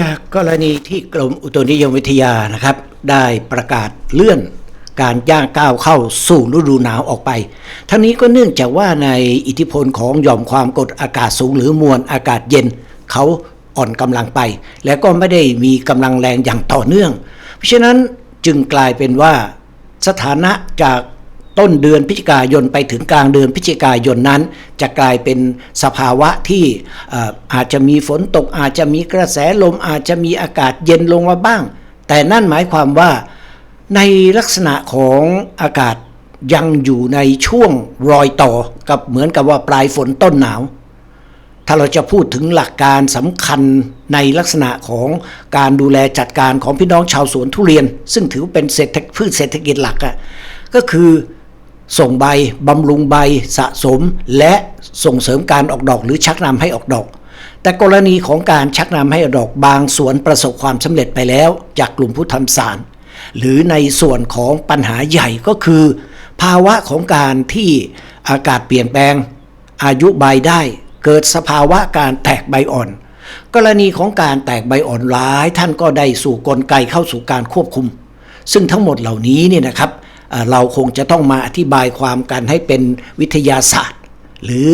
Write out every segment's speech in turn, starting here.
จากกรณีที่กรมอุตุนิยมวิทยานะครับ ได้ประกาศเลื่อนการย่างก้าวเข้าสู่ฤดูหนาวออกไป ทั้งนี้ก็เนื่องจากว่าในอิทธิพลของหย่อมความกดอากาศสูงหรือมวลอากาศเย็นเขาอ่อนกำลังไป และก็ไม่ได้มีกำลังแรงอย่างต่อเนื่อง เพราะฉะนั้นจึงกลายเป็นว่าสถานะจาก ต้นเดือนพฤศจิกายนไปถึงกลางเดือนพฤศจิกายนนั้น จะกลายเป็นสภาวะที่เอ่ออาจจะมีฝนตกอาจจะมีกระแสลมอาจจะมีอากาศเย็นลงมาบ้าง แต่นั่นหมายความว่าในลักษณะของอากาศยังอยู่ในช่วงรอยต่อกับเหมือนกับว่าปลายฝนต้นหนาว ถ้าเราจะพูดถึงหลักการสำคัญในลักษณะของการดูแลจัดการของพี่น้องชาวสวนทุเรียน ซึ่งถือเป็นเศรษฐพืชเศรษฐกิจหลักอะก็คือ ส่งใบบำรุงใบสะสม และส่งเสริมการออกดอกหรือชักนำให้ออกดอก แต่กรณีของการชักนำให้ออกดอกบางสวนประสบความสำเร็จไปแล้ว จากกลุ่มผู้ทำสาร หรือในส่วนของปัญหาใหญ่ก็คือ ภาวะของการที่อากาศเปลี่ยนแปลง อายุใบได้เกิดสภาวะการแตกใบอ่อน กรณีของการแตกใบอ่อนหลาย ท่านก็ได้สู่กลไกเข้าสู่การควบคุม ซึ่งทั้งหมดเหล่านี้เนี่ยนะครับ เราคงจะต้องมาอธิบายความกันให้เป็นวิทยาศาสตร์ หรือ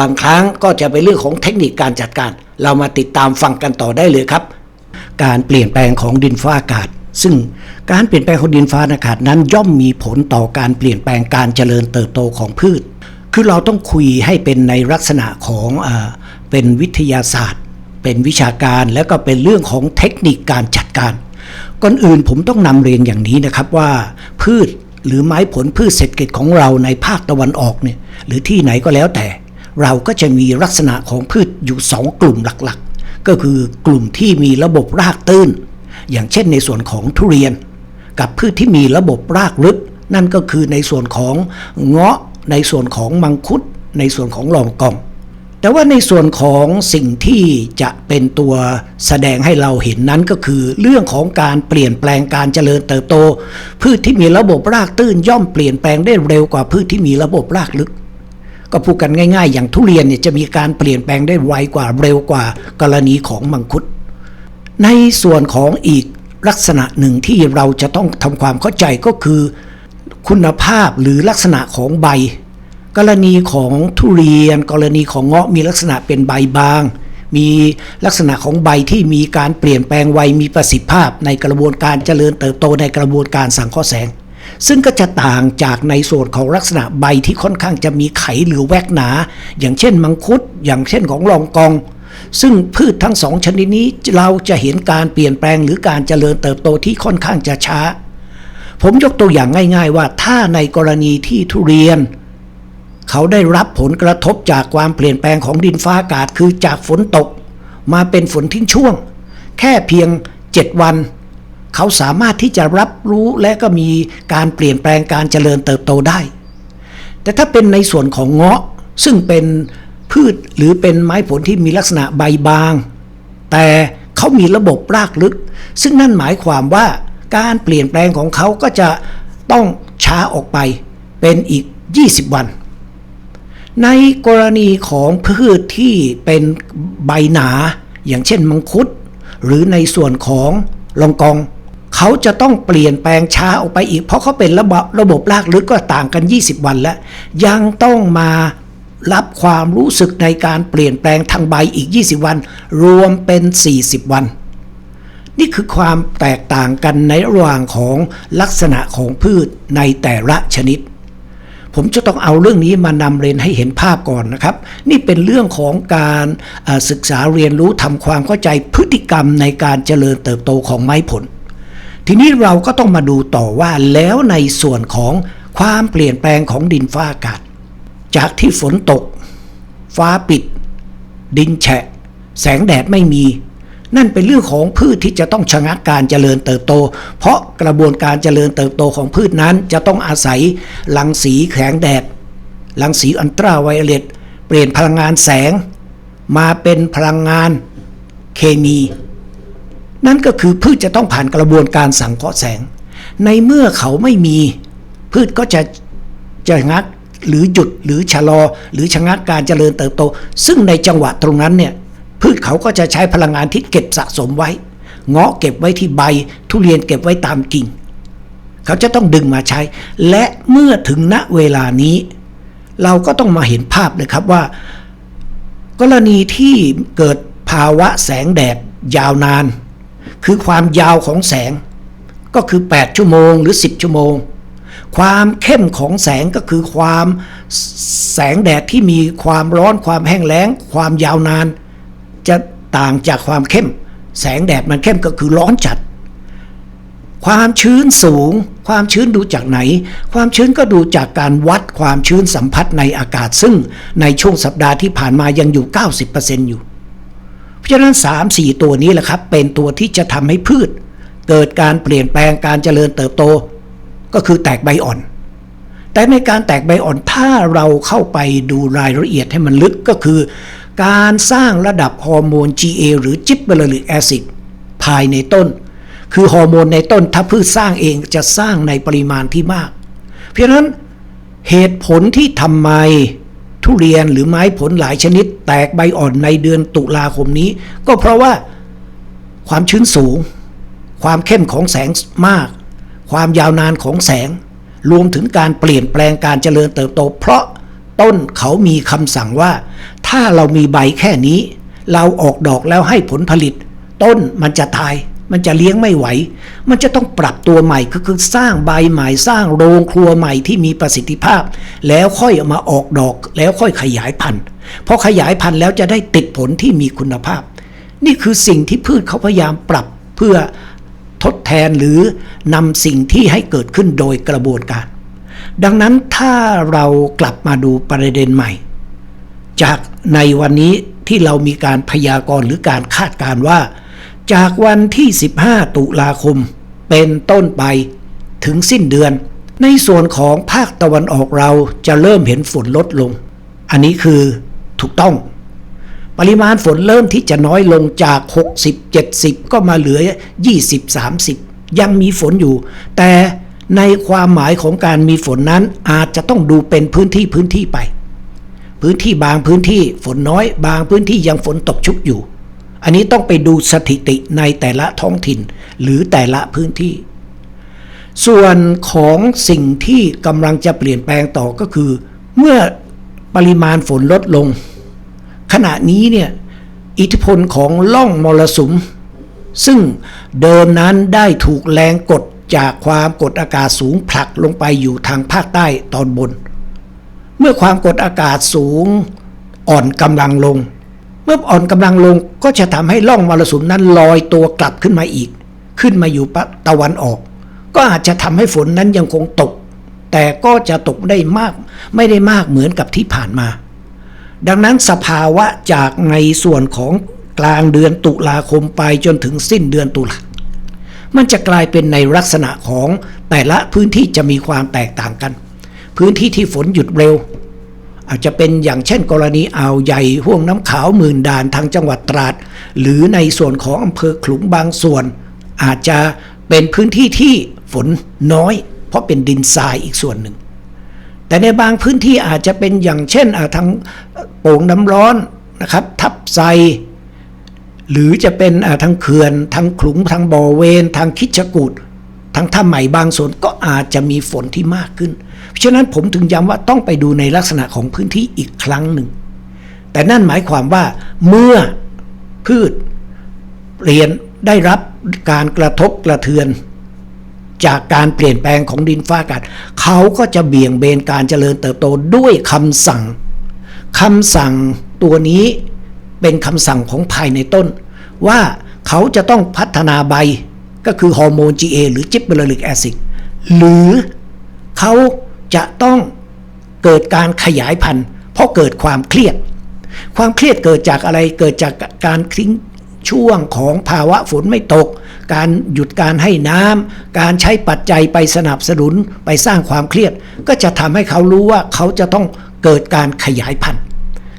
บางครั้งก็จะเป็นเรื่องของเทคนิคการจัดการ เรามาติดตามฟังกันต่อได้เลยครับ การเปลี่ยนแปลงของดินฟ้าอากาศ ซึ่งการเปลี่ยนแปลงของดินฟ้าอากาศนั้นย่อมมีผลต่อการเปลี่ยนแปลงการเจริญเติบโตของพืช คือเราต้องคุยให้เป็นในลักษณะของอเป็นวิทยาศาสตร์ เป็นวิชาการแล้วก็เป็นเรื่องของเทคนิคการจัดการ ก่อนอื่นผมต้องนำเรียนอย่างนี้นะครับว่า พืชหรือไม้ผลพืชเศรษฐกิจของเราในภาคตะวันออกเนี่ยหรือที่ไหนก็แล้วแต่ เราก็จะมีลักษณะของพืชอยู่สองกลุ่มหลักๆ ก็คือกลุ่มที่มีระบบรากตื้น อย่างเช่นในส่วนของทุเรียน กับพืชที่มีระบบรากลึก นั่นก็คือในส่วนของเงาะในส่วนของมังคุด ในส่วนของลองกอง แต่ว่าในส่วนของสิ่งที่จะเป็นตัวแสดงให้เราเห็นนั้นก็คือ เรื่องของการเปลี่ยนแปลงการเจริญเติบโต พืชที่มีระบบรากตื้นย่อมเปลี่ยนแปลงได้เร็วกว่าพืชที่มีระบบรากลึก ก็พูดกันง่าย ๆ อย่างทุเรียนเนี่ยจะมีการเปลี่ยนแปลงได้ไวกว่าเร็วกว่ากรณีของมังคุด ในส่วนของอีกลักษณะหนึ่งที่เราจะต้องทำความเข้าใจก็คือ คุณภาพหรือลักษณะของใบ กรณีของทุเรียน กรณีของเงาะมีลักษณะเป็นใบบาง มีลักษณะของใบที่มีการเปลี่ยนแปลงไวมีประสิทธิภาพในกระบวนการเจริญเติบโตในกระบวนการสังเคราะห์แสง ซึ่งก็จะต่างจากในส่วนของลักษณะใบที่ค่อนข้างจะมีไขหรือแวกหนา อย่างเช่นมังคุด อย่างเช่นของลองกอง ซึ่งพืชทั้งสองชนิดนี้เราจะเห็นการเปลี่ยนแปลงหรือการเจริญเติบโตที่ค่อนข้างจะช้า ผมยกตัวอย่างง่าย ๆ ว่าถ้าในกรณีที่ทุเรียน เขาได้รับผลกระทบจากความเปลี่ยนแปลงของดินฟ้าอากาศคือจากฝนตก มาเป็นฝนทิ้งช่วง แค่เพียง 7 วัน เขาสามารถที่จะรับรู้และก็มีการเปลี่ยนแปลงการเจริญเติบโตได้ แต่ถ้าเป็นในส่วนของเงาะซึ่งเป็นพืชหรือเป็นไม้ผลที่มีลักษณะใบบาง แต่เขามีระบบรากลึก ซึ่งนั่นหมายความว่าการเปลี่ยนแปลงของเขาก็จะต้องช้าออกไปเป็นอีก 20 วัน ในกรณีของพืชที่เป็นใบหนา อย่างเช่นมังคุด หรือในส่วนของลองกอง เขาจะต้องเปลี่ยนแปลงช้าออกไปอีก เพราะเขาเป็นระบบระบบรากลึกก็ต่างกัน 20 วันแล้ว ยังต้องมารับความรู้สึกในการเปลี่ยนแปลงทางใบอีก 20 วัน รวมเป็น 40 วัน นี่คือความแตกต่างกันในระหว่างของลักษณะของพืชในแต่ละชนิด ผมจะต้องเอาเรื่องนี้มานำเรียนให้เห็นภาพก่อนนะครับ นี่เป็นเรื่องของการศึกษาเรียนรู้ทำความเข้าใจพฤติกรรมในการเจริญเติบโตของไม้ผล ทีนี้เราก็ต้องมาดูต่อว่าแล้วในส่วนของความเปลี่ยนแปลงของดินฟ้าอากาศ จากที่ฝนตก ฟ้าปิด ดินแฉะ แสงแดดไม่มี นั่นเป็นเรื่องของพืชที่จะต้องชะงักการเจริญเติบโต เพราะกระบวนการเจริญเติบโตของพืชนั้นจะต้องอาศัยรังสีแสงแดดรังสีอันตราไวโอเลตเปลี่ยนพลังงานแสง มาเป็นพลังงานเคมี นั่นก็คือพืชจะต้องผ่านกระบวนการสังเคราะห์แสง ในเมื่อเขาไม่มีพืชก็จะจะงักหรือหยุดหรือชะลอ หรือชะงักการเจริญเติบโต ซึ่งในจังหวะตรงนั้นเนี่ย พืชเขาก็จะใช้พลังงานที่เก็บสะสมไว้ เงาะเก็บไว้ที่ใบ ทุเรียนเก็บไว้ตามกิ่ง เขาจะต้องดึงมาใช้ และเมื่อถึงณเวลานี้ เราก็ต้องมาเห็นภาพเลยครับว่า กรณีที่เกิดภาวะแสงแดดยาวนาน คือความยาวของแสง ก็คือ 8 ชั่วโมงหรือ 10 ชั่วโมง ความเข้มของแสงก็คือความแสงแดดที่มีความร้อนความแห้งแล้ง ความยาวนาน จะต่างจากความเข้ม แสงแดดมันเข้มก็คือร้อนจัด ความชื้นสูง ความชื้นดูจากไหน ความชื้นก็ดูจากการวัดความชื้นสัมผัสในอากาศ ซึ่งในช่วงสัปดาห์ที่ผ่านมายังอยู่ 90%อยู่ เพราะฉะนั้น 3-4 ตัวนี้แหละครับ เป็นตัวที่จะทำให้พืช เกิดการเปลี่ยนแปลงการเจริญเติบโต ก็คือแตกใบอ่อนแต่ในการแตกใบอ่อนถ้าเราเข้าไปดูรายละเอียดให้มันลึกก็คือ การสร้างระดับฮอร์โมน GA หรือจิบเบอริกแอซิดภายในต้น คือฮอร์โมนในต้นถ้าพืชสร้างเองจะสร้างในปริมาณที่มาก เพราะฉะนั้นเหตุผลที่ทำไมทุเรียนหรือไม้ผลหลายชนิด แตกใบอ่อนในเดือนตุลาคมนี้ ก็เพราะว่าความชื้นสูง ความเข้มของแสงมาก ความยาวนานของแสง รวมถึงการเปลี่ยนแปลงการเจริญเติบโต เพราะต้นเขามีคำสั่งว่า ถ้าเรามีใบแค่นี้ เราออกดอกแล้วให้ผลผลิต ต้นมันจะตาย มันจะเลี้ยงไม่ไหว มันจะต้องปรับตัวใหม่ก็คือสร้างใบใหม่สร้างโรงครัวใหม่ที่มีประสิทธิภาพ แล้วค่อยามาออกดอกแล้วค่อยขยายพันธุ์พอขยายพันธุ์แล้วจะได้ติดผลที่มีคุณภาพ นี่คือสิ่งที่พืชเขาพยายามปรับเพื่อทดแทนหรือนำสิ่งที่ให้เกิดขึ้นโดยกระบวนการ ดังนั้นถ้าเรากลับมาดูประเด็นใหม่ จากในวันนี้ที่เรามีการพยากรณ์หรือการคาดการ์ว่า จากวันที่ 15 ตุลาคม เป็นต้นไปถึงสิ้นเดือน ในส่วนของภาคตะวันออกเราจะเริ่มเห็นฝนลดลง อันนี้คือถูกต้อง ปริมาณฝนเริ่มที่จะน้อยลงจาก 60 70 ก็มาเหลือ 20 30 ยังมีฝนอยู่ แต่ในความหมายของการมีฝนนั้นอาจจะต้องดูเป็นพื้นที่พื้นที่ไป พื้นที่บางพื้นที่ฝนน้อย บางพื้นที่ยังฝนตกชุกอยู่ อันนี้ต้องไปดูสถิติในแต่ละท้องถิ่นหรือแต่ละพื้นที่ ส่วนของสิ่งที่กำลังจะเปลี่ยนแปลงต่อก็คือ เมื่อปริมาณฝนลดลง ขณะนี้เนี่ยอิทธิพลของล่องมรสุม ซึ่งเดิมนั้นได้ถูกแรงกดจากความกดอากาศสูงผลักลงไปอยู่ทางภาคใต้ตอนบน เมื่อความกดอากาศสูงอ่อนกำลังลง เมื่ออ่อนกำลังลงก็จะทำให้ล่องมรสุมนั้นลอยตัวกลับขึ้นมาอีก ขึ้นมาอยู่ตะวันออก ก็อาจจะทำให้ฝนนั้นยังคงตก แต่ก็จะตกได้มาก ไม่ได้มากเหมือนกับที่ผ่านมา ดังนั้นสภาวะจากในส่วนของกลางเดือนตุลาคมไปจนถึงสิ้นเดือนตุลามันจะกลายเป็นในลักษณะของแต่ละพื้นที่จะมีความแตกต่างกัน พื้นที่ที่ฝนหยุดเร็ว อาจจะเป็นอย่างเช่นกรณีอ่าวใหญ่ห่วงน้ำขาวหมื่นด่านทางจังหวัดตราด หรือในส่วนของอำเภอขลุงบางส่วน อาจจะเป็นพื้นที่ที่ฝนน้อย เพราะเป็นดินทรายอีกส่วนหนึ่ง แต่ในบางพื้นที่อาจจะเป็นอย่างเช่นทางโป่งน้ำร้อนนะครับทับไซหรือจะเป็นทางเขื่อนทางขลุงทางบ่อเวนทางคิชกูดทางท่าใหม่บางส่วนก็อาจจะมีฝนที่มากขึ้น เพราะฉะนั้นผมถึงย้ำว่าต้องไปดูในลักษณะของพื้นที่อีกครั้งหนึ่ง แต่นั่นหมายความว่าเมื่อพืชเปลี่ยนได้รับการกระทบกระเทือน จากการเปลี่ยนแปลงของดินฟ้าอากาศเขาก็จะเบี่ยงเบนการเจริญเติบโตด้วยคำสั่งคำสั่งตัวนี้เป็นคำสั่งของภายในต้น ว่าเขาจะต้องพัฒนาใบก็คือฮอร์โมน GA หรือจิบเบอริกแอซิดหรือเขา จะต้องเกิดการขยายพันธุ์ เพราะเกิดความเครียด ความเครียดเกิดจากอะไรเกิดจากการทิ้งช่วงของภาวะฝนไม่ตก การหยุดการให้น้ำการใช้ปัจจัยไปสนับสนุนไปสร้างความเครียด ก็จะทำให้เขารู้ว่าเขาจะต้องเกิดการขยายพันธุ์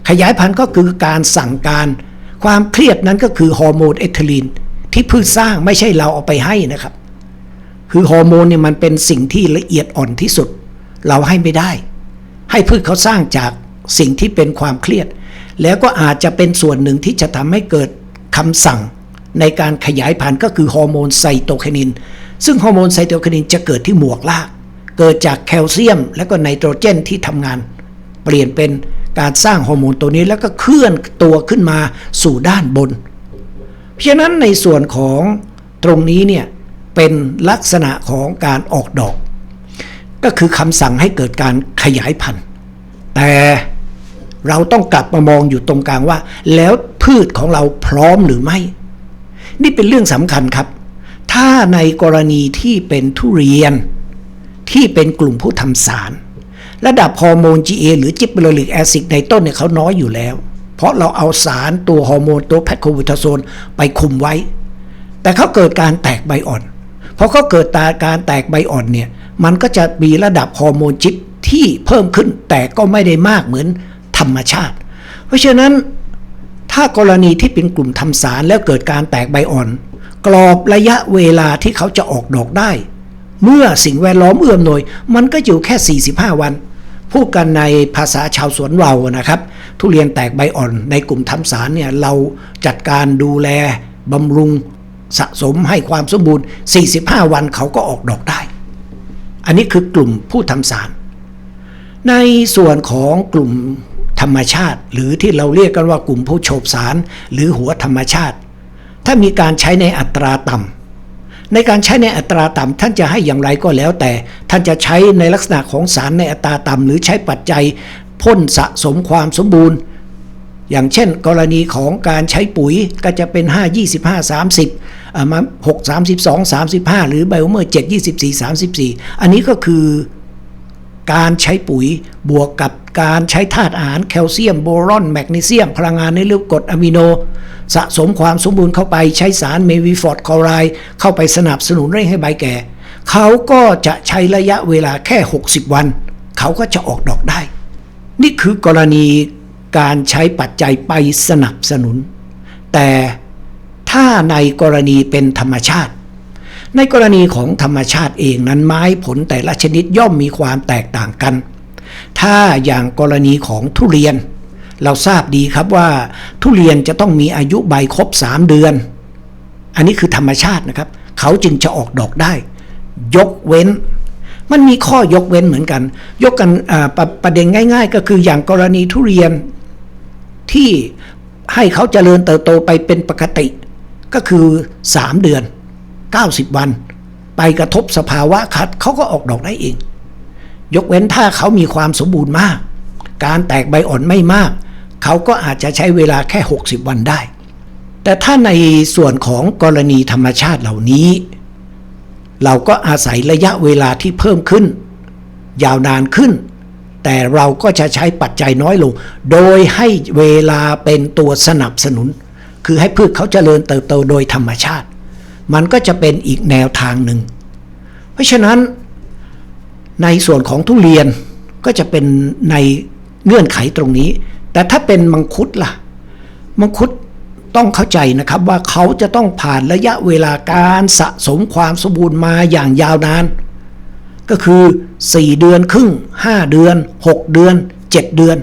ขยายพันธุ์ก็คือการสั่งการ ความเครียดนั้นก็คือฮอร์โมนเอทิลีนที่พืชสร้างไม่ใช่เราเอาไปให้นะครับ คือฮอร์โมนเนี่ยมันเป็นสิ่งที่ละเอียดอ่อนที่สุด เราให้ไม่ได้ ให้พืชเขาสร้างจากสิ่งที่เป็นความเครียด แล้วก็อาจจะเป็นส่วนหนึ่งที่จะทำให้เกิดคำสั่งในการขยายพันธุ์ก็คือฮอร์โมนไซโตไคนิน ซึ่งฮอร์โมนไซโตไคนินจะเกิดที่หมวกลาก เกิดจากแคลเซียม และก็ไนโตรเจนที่ทำงาน เปลี่ยนเป็นการสร้างฮอร์โมนตัวนี้แล้วก็เคลื่อนตัวขึ้นมาสู่ด้านบน เพราะฉะนั้นในส่วนของตรงนี้เนี่ยเป็นลักษณะของการออกดอก ก็คือคำสั่งให้เกิดการขยายพันธุ์ แต่เราต้องกลับมามองอยู่ตรงกลางว่า แล้วพืชของเราพร้อมหรือไม่ นี่เป็นเรื่องสำคัญครับ ถ้าในกรณีที่เป็นทุเรียนที่เป็นกลุ่มผู้ทำสาร ระดับฮอร์โมน GA หรือจิบเบอริกแอซิดในต้นเนี่ยเขาน้อยอยู่แล้ว เพราะเราเอาสารตัวฮอร์โมนตัวแพคโควิทาโซนไปคุมไว้ แต่เขาเกิดการแตกใบอ่อนพอเขาเกิดตาการแตกใบอ่อนเนี่ย มันก็จะมีระดับฮอร์โมนจิบที่เพิ่มขึ้นแต่ก็ไม่ได้มากเหมือนธรรมชาติ เพราะฉะนั้นถ้ากรณีที่เป็นกลุ่มทำสารแล้วเกิดการแตกใบอ่อน กรอบระยะเวลาที่เขาจะออกดอกได้ เมื่อสิ่งแวดล้อมเอื้อมหน่วย มันก็อยู่แค่ 45 วัน พูดกันในภาษาชาวสวนเรานะครับ ทุเรียนแตกใบอ่อนในกลุ่มทำสารเนี่ยเราจัดการดูแลบำรุงสะสมให้ความสมบูรณ์ 45 วันเขาก็ออกดอกได้ อันนี้คือกลุ่มผู้ทำสาร ในส่วนของกลุ่มธรรมชาติ หรือที่เราเรียกกันว่ากลุ่มผู้โฉบสาร หรือหัวธรรมชาติ ถ้ามีการใช้ในอัตราต่ำในการใช้ในอัตราต่ำท่านจะให้อย่างไรก็แล้วแต่ ท่านจะใช้ในลักษณะของสารในอัตราต่ำหรือใช้ปัจจัยพ่นสะสมความสมบูรณ์ อย่างเช่น กรณีของการใช้ปุ๋ยก็จะเป็น 5 25 30อามา6 32 35 หรือไบโอเมอร์7 24 34 อันนี้ก็คือการใช้ปุ๋ยบวกกับการใช้ธาตุอาหารแคลเซียมโบรอนแมกนีเซียม พลังงานในเรื่องกรดอะมิโน สะสมความสมบูรณ์เข้าไปใช้สารเมวิฟอร์ดคลอไรเข้าไปสนับสนุนเร่งให้ใบแก่ เขาก็จะใช้ระยะเวลาแค่ 60 วัน เขาก็จะออกดอกได้ นี่คือกรณี การใช้ปัจจัยไปสนับสนุน แต่ถ้าในกรณีเป็นธรรมชาติ ในกรณีของธรรมชาติเองนั้นไม้ผลแต่ละชนิดย่อมมีความแตกต่างกัน ถ้าอย่างกรณีของทุเรียน เราทราบดีครับว่า ทุเรียนจะต้องมีอายุใบครบ 3 เดือน อันนี้คือธรรมชาตินะครับ เขาจึงจะออกดอกได้ ยกเว้นมันมีข้อยกเว้นเหมือนกัน ยกกันปรประเด็นง่าย ๆ ก็คืออย่างกรณีทุเรียน ที่ให้เขาเจริญเติบโตไปเป็นปกติ ก็คือ 3 เดือน 90 วัน ไปกระทบสภาวะคัดเขาก็ออกดอกได้เอง ยกเว้นถ้าเขามีความสมบูรณ์มาก การแตกใบอ่อนไม่มาก เขาก็อาจจะใช้เวลาแค่ 60 วันได้ แต่ถ้าในส่วนของกรณีธรรมชาติเหล่านี้ เราก็อาศัยระยะเวลาที่เพิ่มขึ้น ยาวนานขึ้น แต่เราก็จะใช้ปัจจัยน้อยลง โดยให้เวลาเป็นตัวสนับสนุน คือให้พืชเขาเจริญเติบโตโดยธรรมชาติ มันก็จะเป็นอีกแนวทางหนึ่ง เพราะฉะนั้นในส่วนของทุเรียนก็จะเป็นในเงื่อนไขตรงนี้ แต่ถ้าเป็นมังคุดล่ะ มังคุดต้องเข้าใจนะครับว่าเขาจะต้องผ่านระยะเวลาการสะสมความสมบูรณ์มาอย่างยาวนาน ก็คือ 4 เดือนครึ่ง 5 เดือน 6 เดือน 7 เดือน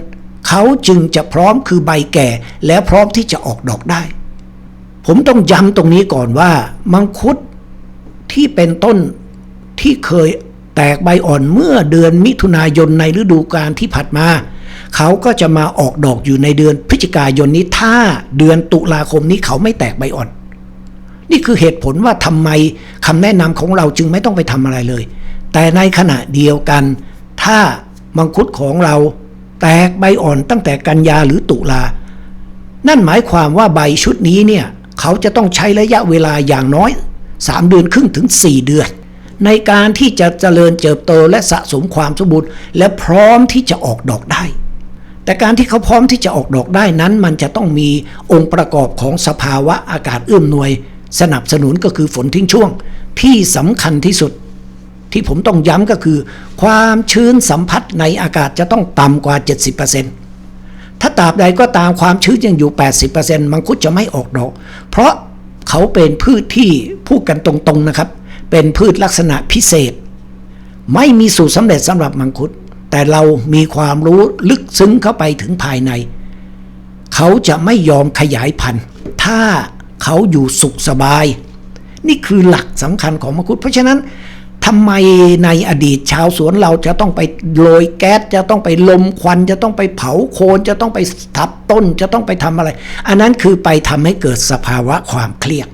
เขาจึงจะพร้อมคือใบแก่และพร้อมที่จะออกดอกได้ ผมต้องย้ำตรงนี้ก่อนว่า มังคุดที่เป็นต้นที่เคยแตกใบอ่อนเมื่อเดือนมิถุนายนในฤดูกาลที่ผัดมา เขาก็จะมาออกดอกอยู่ในเดือนพฤศจิกายนนี้ถ้าเดือนตุลาคมนี้เขาไม่แตกใบอ่อน นี่คือเหตุผลว่าทำไมคำแนะนำของเราจึงไม่ต้องไปทำอะไรเลย แต่ในขณะเดียวกัน ถ้ามังคุดของเราแตกใบอ่อนตั้งแต่กันยาหรือตุลา นั่นหมายความว่าใบชุดนี้เนี่ย เขาจะต้องใช้ระยะเวลาอย่างน้อย 3 เดือนครึ่งถึง 4 เดือน ในการที่จะเจริญเติบโตและสะสมความสมบูรณ์ และพร้อมที่จะออกดอกได้ แต่การที่เขาพร้อมที่จะออกดอกได้นั้น มันจะต้องมีองค์ประกอบของสภาวะอากาศเอื้อมหน่วย สนับสนุนก็คือฝนทิ้งช่วง ที่สำคัญที่สุด ที่ผมต้องย้ำก็คือ ความชื้นสัมผัสในอากาศจะต้องต่ำกว่า 70%ถ้าตราบใดก็ตามความชื้นยังอยู่ 80%มังคุดจะไม่ออกดอก เพราะเขาเป็นพืชที่พูดกันตรงๆนะครับ เป็นพืชลักษณะพิเศษ ไม่มีสูตรสำเร็จสำหรับมังคุด แต่เรามีความรู้ลึกซึ้งเข้าไปถึงภายใน เขาจะไม่ยอมขยายพันธุ์ถ้าเขาอยู่สุขสบาย นี่คือหลักสำคัญของมังคุด เพราะฉะนั้น ทำไมในอดีตชาวสวนเราจะต้องไปโรยแก๊สจะต้องไปลมควัน จะต้องไปเผาโคนจะต้องไปทับต้นจะต้องไปทำอะไร อันนั้นคือไปทำให้เกิดสภาวะความเครียด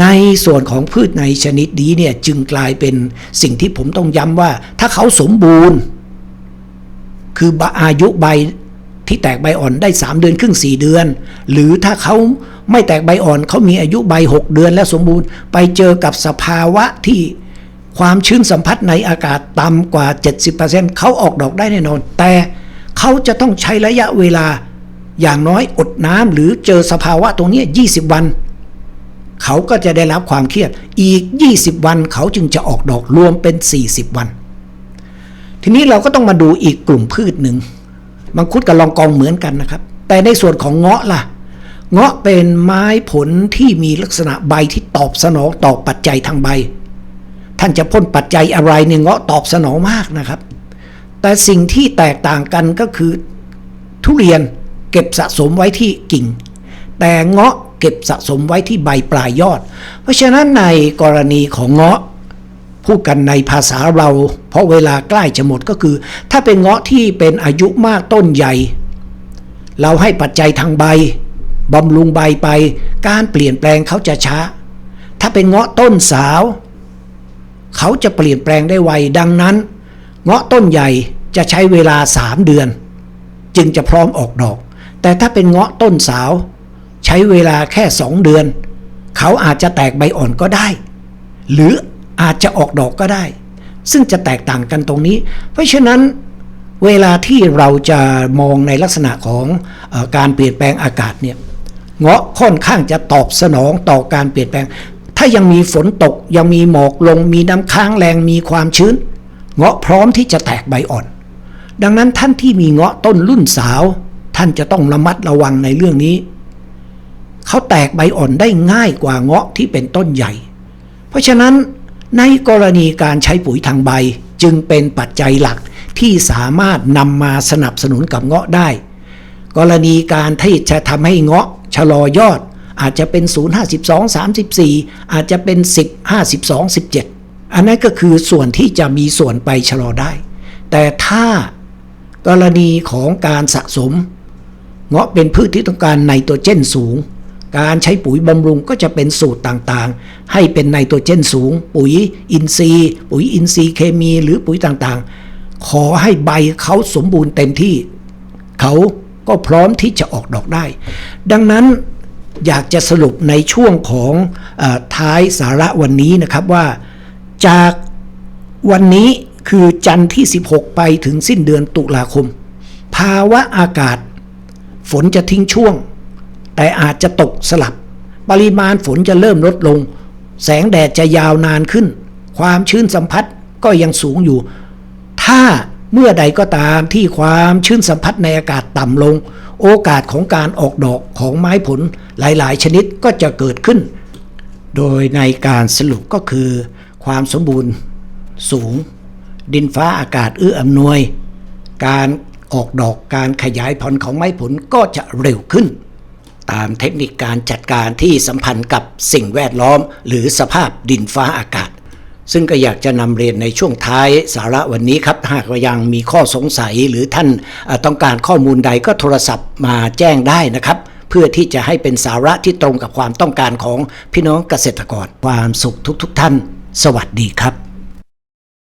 ในส่วนของพืชในชนิดนี้เนี่ยจึงกลายเป็นสิ่งที่ผมต้องย้ำว่า ถ้าเขาสมบูรณ์ คืออายุใบ ที่แตกใบอ่อนได้ 3 เดือนครึ่ง 4 เดือน หรือถ้าเขาไม่แตกใบอ่อนเขามีอายุใบ 6 เดือนและสมบูรณ์ ไปเจอกับสภาวะที่ความชื้นสัมผัสในอากาศต่ำกว่า 70%เขาออกดอกได้แน่นอน แต่เขาจะต้องใช้ระยะเวลาอย่างน้อยอดน้ำหรือเจอสภาวะตรงนี้ 20 วัน เขาก็จะได้รับความเครียดอีก 20 วันเขาจึงจะออกดอกรวมเป็น 40 วัน ทีนี้เราก็ต้องมาดูอีกกลุ่มพืชหนึ่ง มังคุดกับลองกองเหมือนกันนะครับ แต่ในส่วนของเงาะล่ะ เงาะเป็นไม้ผลที่มีลักษณะใบที่ตอบสนองต่อปัจจัยทางใบ ท่านจะพ่นปัจจัยอะไรเนี่ยเงาะตอบสนองมากนะครับ แต่สิ่งที่แตกต่างกันก็คือทุเรียนเก็บสะสมไว้ที่กิ่ง แต่เงาะเก็บสะสมไว้ที่ใบปลายยอด เพราะฉะนั้นในกรณีของเงาะ พูดกันในภาษาเรา เพราะเวลาใกล้จะหมดก็คือ ถ้าเป็นเงาะที่เป็นอายุมากต้นใหญ่ เราให้ปัจจัยทางใบบำรุงใบไป การเปลี่ยนแปลงเขาจะช้า ถ้าเป็นเงาะต้นสาว เขาจะเปลี่ยนแปลงได้ไวดังนั้น เงาะต้นใหญ่จะใช้เวลา3เดือน จึงจะพร้อมออกดอก แต่ถ้าเป็นเงาะต้นสาว ใช้เวลาแค่2เดือน เขาอาจจะแตกใบอ่อนก็ได้ หรือ อาจจะออกดอกก็ได้ ซึ่งจะแตกต่างกันตรงนี้ เพราะฉะนั้นเวลาที่เราจะมองในลักษณะของอการเปลี่ยนแปลงอากาศเนี่ยเงาะค่อนข้างจะตอบสนองต่อการเปลี่ยนแปลง ถ้ายังมีฝนตกยังมีหมอกลง มีน้ำค้างแรงมีความชื้น เงาะพร้อมที่จะแตกใบอ่อน ดังนั้นท่านที่มีเงาะต้นรุ่นสาว ท่านจะต้องระมัดระวังในเรื่องนี้ เขาแตกใบอ่อนได้ง่ายกว่าเงาะที่เป็นต้นใหญ่ เพราะฉะนั้น ในกรณีการใช้ปุ๋ยทางใบจึงเป็นปัจจัยหลักที่สามารถนำมาสนับสนุนกับเงาะได้ กรณีการที่จะทำให้เงาะชะลอยอด อาจจะเป็น 0 52 34 อาจจะเป็น 10 52 17 อันนั้นก็คือส่วนที่จะมีส่วนไปชะลอได้ แต่ถ้ากรณีของการสะสม เงาะเป็นพืชที่ต้องการไนโตรเจนสูง การใช้ปุ๋ยบำรุงก็จะเป็นสูตรต่างๆ ให้เป็นไนโตรเจนสูง ปุ๋ยอินทรีย์ ปุ๋ยอินทรีย์เคมีหรือปุ๋ยต่างๆ ขอให้ใบเขาสมบูรณ์เต็มที่ เขาก็พร้อมที่จะออกดอกได้ ดังนั้นอยากจะสรุปในช่วงของอท้ายสาระวันนี้นะครับว่าจากวันนี้คือจันทร์ที่ 16 ไปถึงสิ้นเดือนตุลาคม ภาวะอากาศ ฝนจะทิ้งช่วง แต่อาจจะตกสลับ ปริมาณฝนจะเริ่มลดลง แสงแดดจะยาวนานขึ้น ความชื้นสัมผัสก็ยังสูงอยู่ ถ้าเมื่อใดก็ตามที่ความชื้นสัมผัสในอากาศต่ำลง โอกาสของการออกดอกของไม้ผลหลาย ๆ ชนิดก็จะเกิดขึ้น โดยในการสรุปก็คือ ความสมบูรณ์สูง ดินฟ้าอากาศเอื้ออำนวย การออกดอกการขยายผลของไม้ผลก็จะเร็วขึ้น ตามเทคนิคการจัดการที่สัมพันธ์กับสิ่งแวดล้อม หรือสภาพดินฟ้าอากาศ ซึ่งก็อยากจะนำเรียนในช่วงท้ายสาระวันนี้ครับ หากยังมีข้อสงสัยหรือท่านต้องการข้อมูลใดก็โทรศัพท์มาแจ้งได้นะครับเพื่อที่จะให้เป็นสาระที่ตรงกับความต้องการของพี่น้องเกษตรกร ความสุขทุกๆทท่าน สวัสดีครับ